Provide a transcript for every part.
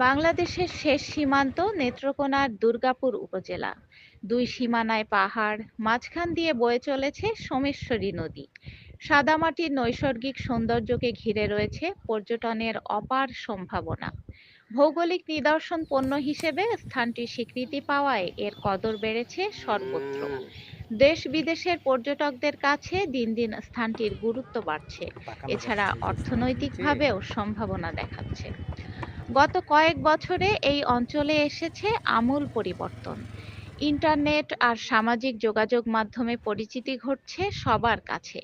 বাংলাদেশের শেষ সীমান্ত নেত্রকোনার দুর্গাপুর উপজেলা। দুই সীমানায় পাহাড় মাঝখান দিয়ে বয়ে চলেছে সোমেশ্বরী নদী। সাদামাটির নৈসর্গিক সৌন্দর্যকে ঘিরে রয়েছে পর্যটনের অপার সম্ভাবনা। ভৌগোলিক নিদর্শন পণ্য হিসেবে স্থানটি স্বীকৃতি পাওয়ায় এর কদর বেড়েছে সর্বত্র। দেশ বিদেশের পর্যটকদের কাছে দিন দিন স্থানটির গুরুত্ব বাড়ছে। এছাড়া অর্থনৈতিকভাবেও সম্ভাবনা দেখাচ্ছে। গত কয়েক বছরে এই অঞ্চলে এসেছে আমূল পরিবর্তন। ইন্টারনেট আর সামাজিক যোগাযোগ মাধ্যমে পরিচিতি ঘটছে সবার কাছে।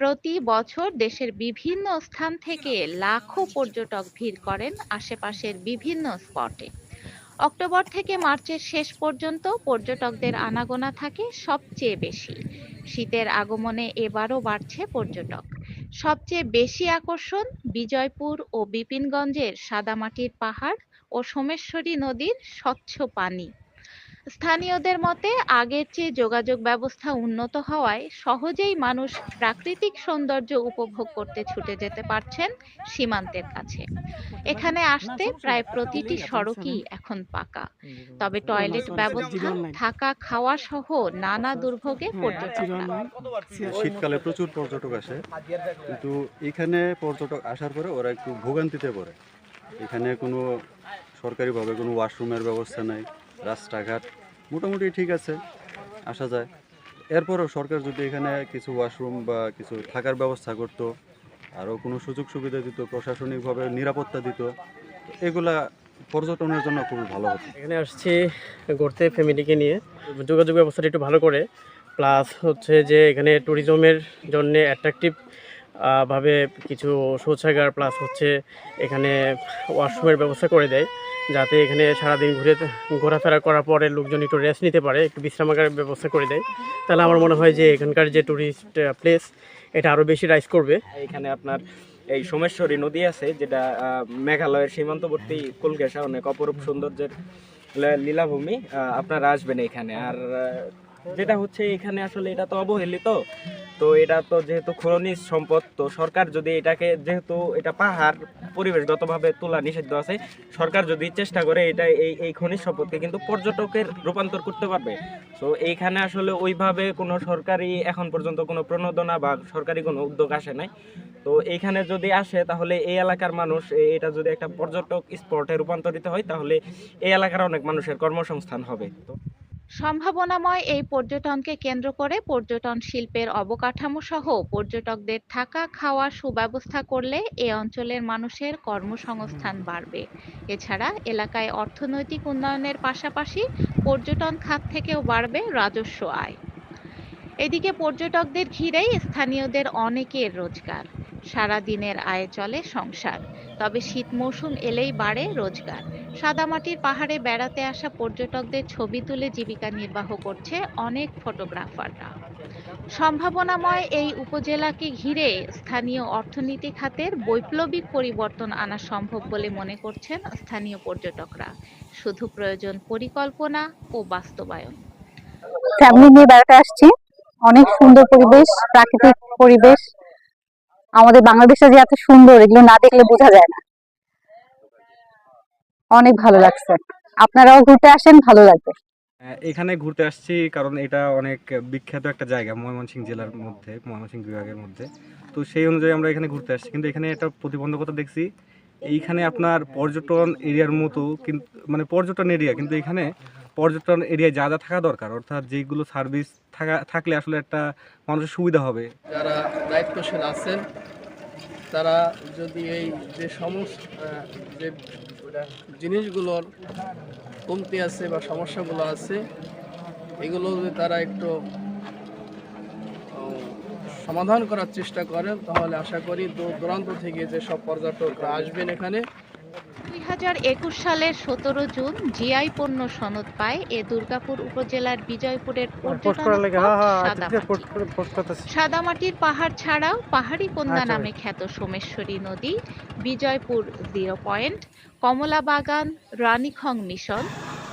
প্রতি বছর দেশের বিভিন্ন স্থান থেকে লাখো পর্যটক ভিড় করেন আশেপাশের বিভিন্ন স্পটে। অক্টোবর থেকে মার্চের শেষ পর্যন্ত পর্যটকদের আনাগোনা থাকে সবচেয়ে বেশি। শীতের আগমনে এবারও বাড়ছে পর্যটক। সবচেয়ে বেশি আকর্ষণ বিজয়পুর ও বিপিনগঞ্জের সাদামাটির পাহাড় ও সোমেশ্বরী নদীর স্বচ্ছ পানি। স্থানীয়দের মতে আগের চেয়ে যোগাযোগ ব্যবস্থা উন্নত হওয়ায় সহজেই মানুষ প্রাকৃতিক সৌন্দর্য উপভোগ করতে ছুটে যেতে পারছেন সীমান্তের কাছে। এখানে আসতে প্রায় প্রতিটি সড়কই এখন পাকা। তবে টয়লেট ব্যবস্থা থাকা খাওয়া সহ নানা দুর্ভোগে পর্যটকরা শীতকালে প্রচুর পর্যটক আসে কিন্তু এখানে পর্যটক আসার পরে ওরা একটু ভোগান্তিতে পড়ে। এখানে কোনো সরকারিভাবে কোনো ওয়াশরুমের ব্যবস্থা নাই। রাস্তাঘাট মোটামুটি ঠিক আছে, আসা যায়। এরপরও সরকার যদি এখানে কিছু ওয়াশরুম বা কিছু থাকার ব্যবস্থা করতো, আরও কোনো সুযোগ সুবিধা দিত, প্রশাসনিকভাবে নিরাপত্তা দিত এগুলা পর্যটনের জন্য খুবই ভালো হতো। এখানে আসছি ঘুরতে ফ্যামিলিকে নিয়ে। যোগাযোগ ব্যবস্থাটা একটু ভালো করে, প্লাস হচ্ছে যে এখানে ট্যুরিজমের জন্য অ্যাট্রাকটিভ ভাবে কিছু শৌচাগার, প্লাস হচ্ছে এখানে ওয়াশরুমের ব্যবস্থা করে দেয়। যাতে এখানে সারাদিন ঘুরে ঘোরাফেরা করার পরে লোকজন একটু রেস্ট নিতে পারে, একটু বিশ্রামাগারের ব্যবস্থা করে দেয়। তাহলে আমার মনে হয় যে এখানকার যে ট্যুরিস্ট প্লেস এটা আরও বেশি রাইজ করবে। এখানে আপনার এই সোমেশ্বরী নদী আছে, যেটা মেঘালয়ের সীমান্তবর্তী কুলকেশা অনেক অপরূপ সৌন্দর্যের লীলা- লীলাভূমি আপনারা আসবেন এখানে। আর যেটা হচ্ছে এখানে আসলে এটা তো অবহেলিত। তো এটা তো যেহেতু খনিজ সম্পদ, তো সরকার যদি এটাকে যেহেতু এটা পাহাড় পরিবেশগতভাবে তোলা নিষিদ্ধ আছে, সরকার যদি চেষ্টা করে এটা এই এই খনিজ সম্পদকে কিন্তু পর্যটকের রূপান্তর করতে পারবে। তো এইখানে আসলে ওইভাবে কোনো সরকারি এখন পর্যন্ত কোনো প্রণোদনা বা সরকারি কোনো উদ্যোগ আসে নাই। তো এইখানে যদি আসে তাহলে এই এলাকার মানুষ এটা যদি একটা পর্যটক স্পটে রূপান্তরিত হয় তাহলে এই এলাকার অনেক মানুষের কর্মসংস্থান হবে। তো সম্ভাবনাময় এই পর্যটনকে কেন্দ্র করে পর্যটন শিল্পের অবকাঠামো সহ পর্যটকদের থাকা খাওয়ার সুব্যবস্থা করলে এ অঞ্চলের মানুষের কর্মসংস্থান বাড়বে। এছাড়া এলাকায় অর্থনৈতিক উন্নয়নের পাশাপাশি পর্যটন খাত থেকেও বাড়বে রাজস্ব আয়। এদিকে পর্যটকদের ঘিরেই স্থানীয়দের অনেকের রোজগার। সারা দিনের আয়ে চলে সংসার। তবে শীত মৌসুম এলেই বাড়ে রোজগার। সাদামাটির পাহাড়ে বেড়াতে আসা পর্যটকদের ছবি তুলে জীবিকা নির্বাহ করছে অনেক ফটোগ্রাফাররা। সম্ভাবনাময় এই উপজেলাকে ঘিরে স্থানীয় অর্থনীতি খাতের বৈপ্লবিক পরিবর্তন আনা সম্ভব বলে মনে করছেন স্থানীয় পর্যটকরা। শুধু প্রয়োজন পরিকল্পনা ও বাস্তবায়ন। ফ্যামিলি নিয়ে বেড়াতে আসছি। অনেক সুন্দর পরিবেশ, প্রাকৃতিক পরিবেশ। আমাদের বাংলাদেশে যে এত সুন্দর এগুলো না দেখলে বোঝা যায় না। অনেক ভালো লাগছে। আপনারাও ঘুরতে আসেন ভালো লাগবে। এখানে ঘুরতে আসছি কারণ এটা অনেক বিখ্যাত একটা জায়গা ময়মনসিংহ জেলার মধ্যে ময়মনসিংহ বিভাগের মধ্যে। তো সেই অনুযায়ী আমরা এখানে ঘুরতে আসছি। কিন্তু এখানে একটা প্রতিবন্ধকতা দেখছি এইখানে আপনার পর্যটন এরিয়ার মতো কিন্তু মানে পর্যটন এরিয়া কিন্তু এখানে পর্যটন এরিয়ায় যা যা থাকা দরকার অর্থাৎ যেগুলো সার্ভিস থাকা থাকলে আসলে একটা মানুষের সুবিধা হবে। যারা দায়িত্বশীল আছেন তারা যদি এই যে সমস্ত যে জিনিসগুলোর কমতি আছে বা সমস্যাগুলো আছে, এগুলো যদি তারা একটু সমাধান করার চেষ্টা করেন, তাহলে আশা করি দূর দূরান্ত থেকে যে সব পর্যটকরা আসবেন এখানে সালের সতেরো জুন জিআই পণ্য সনদ পায় এ দুর্গাপুর উপজেলার বিজয়পুরের হ্যাঁ হ্যাঁ করতেছি সাদামাটির পাহাড় ছাড়াও পাহাড়ি কন্যা আচ্ছা। নামে খ্যাত সোমেশ্বরী নদী বিজয়পুর জিরো পয়েন্ট কমলা বাগান রানীখং মিশন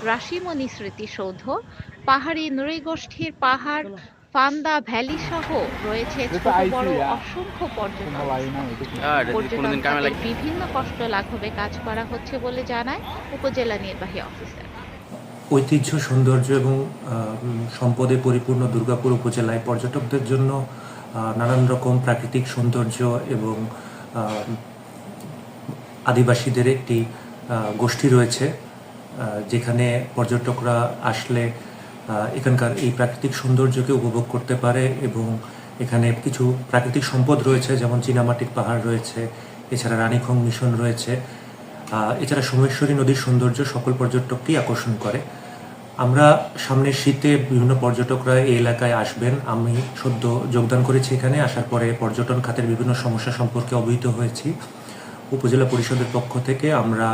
রাশিমণি স্মৃতিসৌধ পাহাড়ি নৃগোষ্ঠীর পাহাড় ফান্দা ভ্যালি সহ রয়েছে ছোট বড় অসংখ্য পর্যটন পর্যটকদের বিভিন্ন কষ্ট লাঘবে কাজ করা হচ্ছে বলে জানায় উপজেলা নির্বাহী অফিসার। ঐতিহ্য সৌন্দর্য এবং আহ, সম্পদে পরিপূর্ণ দুর্গাপুর উপজেলায় পর্যটকদের জন্য আহ, নানান রকম প্রাকৃতিক সৌন্দর্য এবং আহ, আদিবাসীদের একটি আহ, গোষ্ঠী রয়েছে আহ, যেখানে পর্যটকরা আসলে এখানকার এই প্রাকৃতিক সৌন্দর্যকে উপভোগ করতে পারে এবং এখানে কিছু প্রাকৃতিক সম্পদ রয়েছে, যেমন চীনামাটির পাহাড় রয়েছে, এছাড়া রানীখং মিশন রয়েছে। এছাড়া সোমেশ্বরী নদীর সৌন্দর্য সকল পর্যটককেই আকর্ষণ করে। আমরা সামনের শীতে বিভিন্ন পর্যটকরা এই এলাকায় আসবেন। আমি সদ্য যোগদান করেছি এখানে, আসার পরে পর্যটন খাতের বিভিন্ন সমস্যা সম্পর্কে অবহিত হয়েছি। উপজেলা পরিষদের পক্ষ থেকে আমরা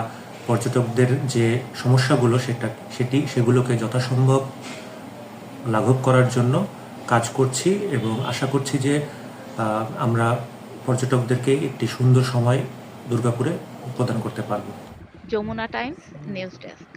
পর্যটকদের যে সমস্যাগুলো সেটা, সেটি, সেগুলোকে যথাসম্ভব লাঘব করার জন্য কাজ করছি এবং আশা করছি যে আমরা পর্যটকদেরকে একটি সুন্দর সময় দুর্গাপুরে প্রদান করতে পারব। Jamuna times news desk.